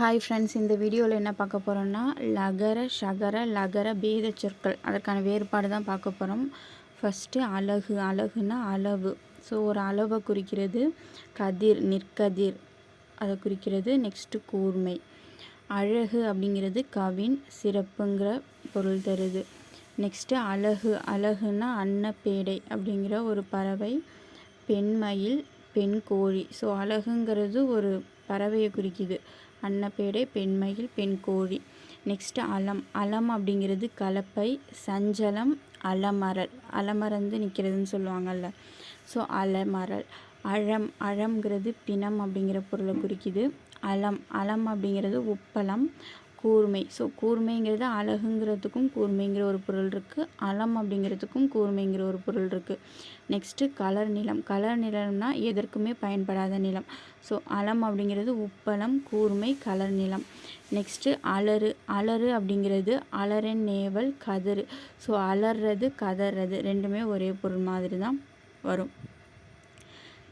Hi friends இந்த வீடியோவில் என்ன பார்க்க போகிறோம்னா லகர ஷகர லகர பேத சொற்கள். அதற்கான வேறுபாடு தான் பார்க்க போகிறோம் ஃபஸ்ட்டு அழகு. அழகுனா அளவு. ஸோ ஒரு அளவை குறிக்கிறது கதிர் நிற்கதிர். அதை குறிக்கிறது நெக்ஸ்ட்டு கூர்மை. அழகு அப்படிங்கிறது கவின் சிறப்புங்கிற பொருள் தருது. நெக்ஸ்ட்டு அழகு. அழகுனா அன்னப்பேடை அப்படிங்கிற ஒரு பறவை. பெண்மயில் பெண் கோழி. ஸோ அழகுங்கிறது ஒரு பறவையை குறிக்குது. அன்னப்பேடை பெண்மயில் பெண் கோழி நெக்ஸ்ட்டு அலம். அலம் அப்படிங்கிறது கலப்பை சஞ்சலம் அலமரல். அலமறந்து நிற்கிறதுன்னு சொல்லுவாங்கல்ல. ஸோ அலமரல். அழம். அழம்ங்கிறது பிணம் அப்படிங்கிற பொருளை குறிக்குது. அலம். அலம் அப்படிங்கிறது உப்பளம். கூர்மை. ஸோ கூர்மைங்கிறது அழகுங்கிறதுக்கும் கூர்மைங்கிற ஒரு பொருள் இருக்குது அலம் அப்படிங்கிறதுக்கும் கூர்மைங்கிற ஒரு பொருள் இருக்குது நெக்ஸ்ட்டு கலர் நிலம். கலர் நிலம்னா எதற்குமே பயன்படாத நிலம். ஸோ அலம் அப்படிங்கிறது உப்பளம் கூர்மை கலர் நிலம். நெக்ஸ்ட்டு அலறு. அலறு அப்படிங்கிறது அலரன் நேவல் கதறு ஸோ அலறது கதறது ரெண்டுமே ஒரே பொருள் மாதிரி தான் வரும்.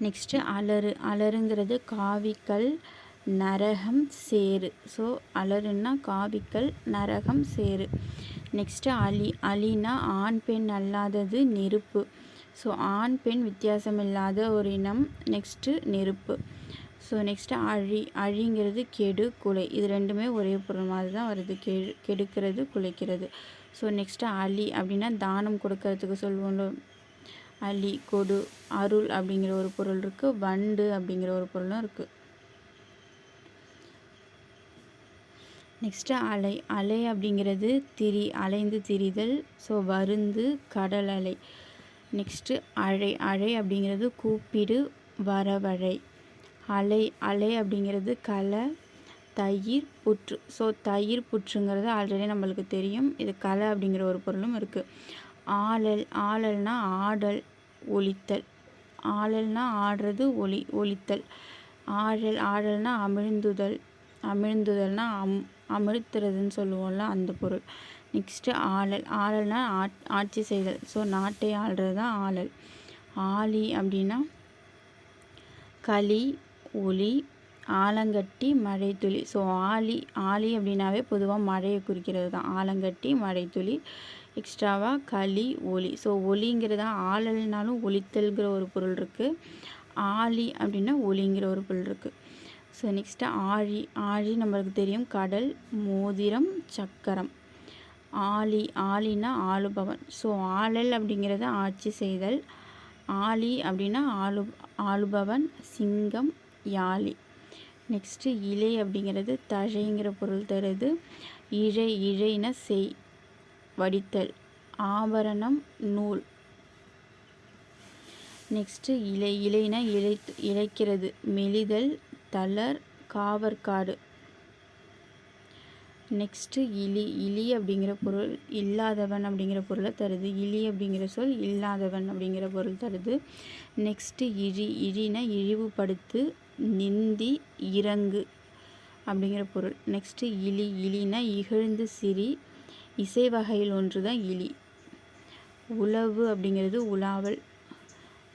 நெக்ஸ்ட்டு அலறு. அலருங்கிறது காவிக்கல் நரகம் சேரு ஸோ அலறுன்னா காவிக்கல் நரகம் சேரு நெக்ஸ்ட்டு அலி அலினா ஆண் பெண் அல்லாதது நெருப்பு. ஸோ ஆண் பெண் வித்தியாசம் இல்லாத ஒரு இனம் நெக்ஸ்ட்டு நெருப்பு. ஸோ நெக்ஸ்ட்டு அழி அழிங்கிறது கெடு குலை. இது ரெண்டுமே ஒரே பொருள் மாதிரி தான் வருது. கெடு கெடுக்கிறது குலைக்கிறது. ஸோ நெக்ஸ்ட்டு அலி அப்படின்னா தானம் கொடுக்கறதுக்கு சொல்லுவோம்ல. அலி கொடு அருள் அப்படிங்கிற ஒரு பொருள் இருக்குது வண்டு அப்படிங்கிற ஒரு பொருளும் இருக்குது நெக்ஸ்ட்டு அலை அலை அப்படிங்கிறது திரி அலைந்து திரிதல் ஸோ வருந்து கடல் அலை. நெக்ஸ்ட்டு அழை அழை அப்படிங்கிறது கூப்பிடு வரவழை. அலை அலை அப்படிங்கிறது களை தயிர் புற்று. ஸோ தயிர் புற்றுங்கிறது ஆல்ரெடி நம்மளுக்கு தெரியும். இது களை அப்படிங்கிற ஒரு பொருளும் இருக்குது ஆளல் ஆளல்னா ஆடல் ஒலித்தல். ஆளல்னா ஆடுறது ஒலி ஒலித்தல். ஆழல் ஆழல்னா அமிழ்ந்துதல். அமிழ்ந்துதல்னா அம் அமிழ்த்துறதுன்னு சொல்லுவோம்ல அந்த பொருள். நெக்ஸ்ட்டு ஆளல் ஆளல்னா ஆட் ஆட்சி செய்தல். ஸோ நாட்டை ஆள்றது தான் ஆளல் ஆழி அப்படின்னா களி ஒளி ஆலங்கட்டி மழைத்துளி. ஸோ ஆழி ஆழி அப்படின்னாவே பொதுவாக மழையை குறிக்கிறது தான். ஆலங்கட்டி மழைத்துளி எக்ஸ்ட்ராவாக களி ஒளி ஸோ ஒளிங்கிறதா ஆளல்னாலும் ஒளித்தல்கிற ஒரு பொருள் இருக்குது ஆழி அப்படின்னா ஒளிங்கிற ஒரு பொருள் இருக்குது ஸோ நெக்ஸ்ட்டு ஆழி ஆழி நம்மளுக்கு தெரியும். கடல் மோதிரம் சக்கரம். ஆலி ஆலினா ஆளுபவன். ஸோ ஆளல் அப்படிங்கிறது ஆட்சி செய்தல். ஆலி அப்படின்னா ஆளு ஆளுபவன் சிங்கம் யாழி. நெக்ஸ்ட்டு இலை அப்படிங்கிறது தழைங்கிற பொருள் தருது. இழை இழைன செய் வடித்தல். ஆபரணம் நூல். நெக்ஸ்ட்டு இலை இலைனா இழை இழைக்கிறது. மெலிதல் தளர் காவற்காடு. நெக்ஸ்ட்டு இலி. இலி அப்படிங்கிற பொருள் இல்லாதவன் அப்படிங்கிற பொருளை தருது. இலி அப்படிங்கிற சொல் இல்லாதவன் அப்படிங்கிற பொருள் தருது. நெக்ஸ்ட்டு இழி. இழினா இழிவுபடுத்து நிந்தி இறங்கு அப்படிங்கிற பொருள். நெக்ஸ்ட்டு இலி. இலினா இகழ்ந்து சிரி இசை வகையில் ஒன்று தான் இலி. உழவு அப்படிங்கிறது உலாவல்.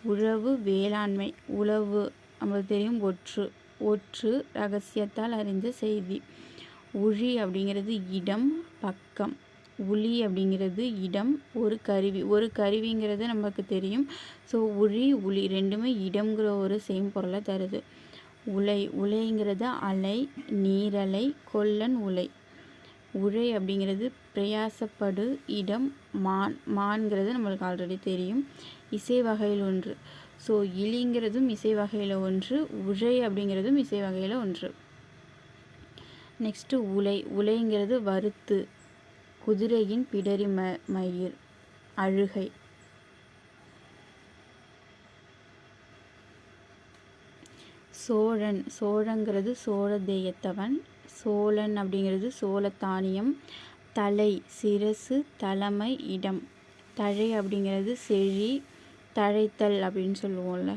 உழவு வேளாண்மை. உழவு. நம்மளுக்கு தெரியும் ஒற்று. ஒற்று ரகசியத்தால் அறிந்த செய்தி. உழி அப்படிங்கிறது இடம் பக்கம். உளி அப்படிங்கிறது இடம் ஒரு கருவி. ஒரு கருவிங்கிறது நமக்கு தெரியும். ஸோ உழி உளி ரெண்டுமே இடம்ங்கிற ஒரு சேம் பொருளை தருது. உலை. உலைங்கிறது அலை நீரலை கொல்லன் உலை. உழை அப்படிங்கிறது பிரயாசப்படு இடம் மான். மான்கிறது நம்மளுக்கு ஆல்ரெடி தெரியும். இசை வகையில் ஒன்று. ஸோ இலிங்கிறதும் இசை வகையில் ஒன்று உழை அப்படிங்கிறதும் இசை வகையில் ஒன்று. நெக்ஸ்ட்டு உலை. உலைங்கிறது வறுத்து குதிரையின் பிடரி ம மயிர் அழுகை. சோழன். சோழங்கிறது சோழ தேயத்தவன். சோழன் அப்படிங்கிறது சோழத்தானியம் தலை சிரசு தலைமை இடம். தழை அப்படிங்கிறது செழி தழைத்தல் அப்படின்னு சொல்லுவோம்ல.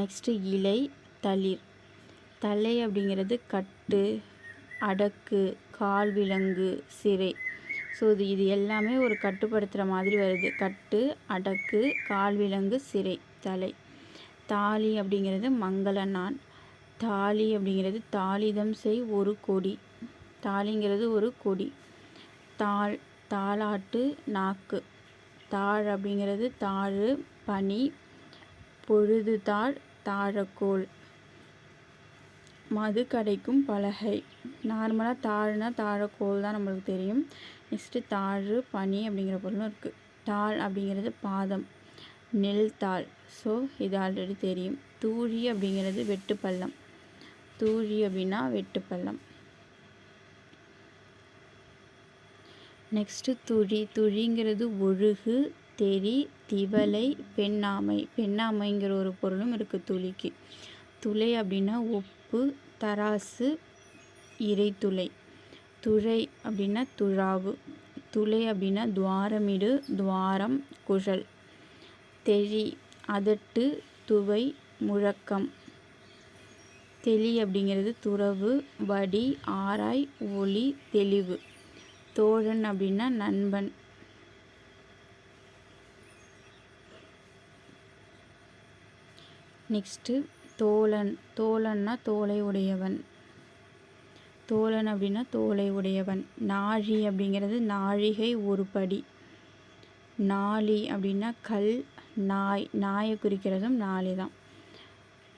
நெக்ஸ்ட்டு இலை தளிர். தலை அப்படிங்கிறது கட்டு அடக்கு கால் விலங்கு சிறை. ஸோ இது இது எல்லாமே ஒரு கட்டுப்படுத்துகிற மாதிரி வருது. கட்டு அடக்கு கால் விலங்கு சிறை தலை தாலி அப்படிங்கிறது மங்கள நான் தாலி அப்படிங்கிறது தாளிதம் செய் ஒரு கொடி. தாலிங்கிறது ஒரு கொடி. தாள் தாளாட்டு நாக்கு. தாழ் அப்படிங்கிறது தாழ் பனி பொழுது தாழ் மது கடைக்கும் பலகை. நார்மலாக தாழ்னா தாழக்கோள் தான் நம்மளுக்கு தெரியும். நெக்ஸ்ட்டு தாழ் பனி அப்படிங்கிற பொருளும் இருக்குது தாள் அப்படிங்கிறது பாதம். நெல் தாள். ஸோ இது ஆல்ரெடி தெரியும். தூழி அப்படிங்கிறது வெட்டுப்பள்ளம். தூழி அப்படின்னா வெட்டுப்பள்ளம். நெக்ஸ்ட்டு துழி. துழிங்கிறது ஒழுகு தெறி திவலை பெண்ணாமை. பெண்ணாமைங்கிற ஒரு பொருளும் இருக்குது துளிக்கு. துளை அப்படின்னா உப்பு தராசு இறைத்துளை. துழை அப்படின்னா துழாவு. துளை அப்படின்னா துவாரமிடு துவாரம் குழல். தெளி அதட்டு துவை முழக்கம். தெளி அப்படிங்கிறது துறவு வடி ஆராய் ஒளி தெளிவு. தோழன் அப்படின்னா நண்பன். நெக்ஸ்ட்டு தோழன். தோழன்னா தோலை உடையவன் தோழன் அப்படின்னா தோலை உடையவன் நாழி அப்படிங்கிறது நாழிகை ஒரு படி. நாளி அப்படின்னா கல் நாய். நாயை குறிக்கிறதும் நாளி தான்.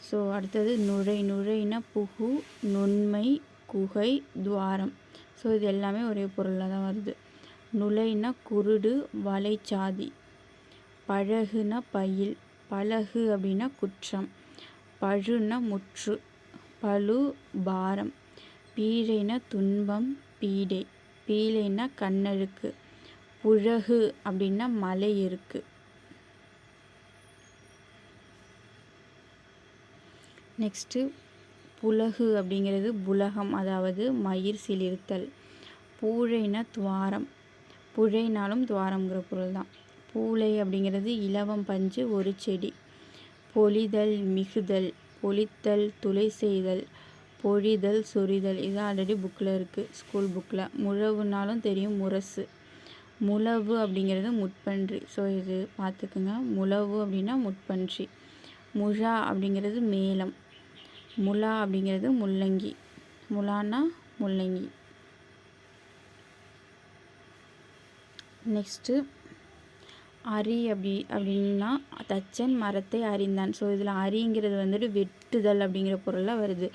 ஸோ அடுத்தது நுழை. நுழைனா புகு நுண்மை குகை துவாரம். ஸோ இது எல்லாமே ஒரே பொருளில் தான் வருது. நுழைனா குருடு வலைச்சாதி பழகுனா பயில். பழகு அப்படின்னா குற்றம். பழுனா முற்று. பழு பாரம். பீழைனா துன்பம் பீடை. பீழைனா கண்ணழுக்கு. புழகு அப்படின்னா மலை இருக்கு. நெக்ஸ்ட்டு புலகு அப்படிங்கிறது புலகம் அதாவது மயிர் சிலிர்த்தல். பூழைனா துவாரம். புழைனாலும் துவாரங்கிற பொருள் தான் பூளை அப்படிங்கிறது இலவம் பஞ்சு ஒரு செடி. பொலிதல் மிகுதல் பொலித்தல் துளை செய்தல் பொழிதல் சொரிதல். இது ஆல்ரெடி புக்கில் இருக்குது ஸ்கூல் புக்கில் முழவுனாலும் தெரியும் முரசு. முழவு அப்படிங்கிறது முட்பன்றி. ஸோ இது பார்த்துக்குங்க. முழவு அப்படின்னா முட்பன்றி. முழா அப்படிங்கிறது மேலம் முலா அப்படிங்கிறது முள்ளங்கி. முலானா முள்ளங்கி. நெக்ஸ்ட்டு அரி அப்படி அப்படின்னா தச்சன் மரத்தை அறிந்தான் ஸோ இதில் அரிங்கிறது வந்துட்டு வெட்டுதல் அப்படிங்கிற பொருளில் வருது.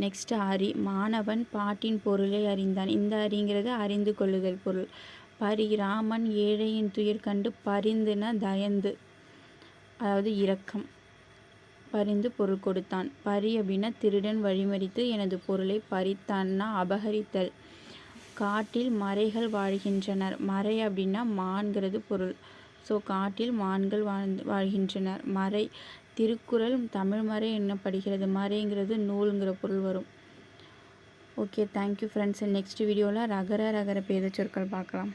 நெக்ஸ்ட்டு அரி மாணவன் பாட்டின் பொருளை அறிந்தான். இந்த அரிங்கிறது அறிந்து கொள்ளுதல் பொருள். பரி ராமன் ஏழையின் துயர் கண்டு பரிந்துன தயந்து அதாவது இரக்கம் பரிந்து பொருள் கொடுத்தான். பரி அப்படின்னா திருடன் வழிமறித்து எனது பொருளை பறித்தான்னா அபகரித்தல். காட்டில் மறைகள் வாழ்கின்றனர். மறை அப்படின்னா மான்கிறது பொருள். ஸோ காட்டில் மான்கள் வாழ்ந்து வாழ்கின்றனர். மறை திருக்குறள் தமிழ் மறை என்னப்படுகிறது? மறைங்கிறது நூலுங்கிற பொருள் வரும். ஓகே தேங்க்யூ ஃப்ரெண்ட்ஸ் நெக்ஸ்ட் வீடியோவில் ரகர ரகர பேத சொற்கள் பார்க்கலாம்.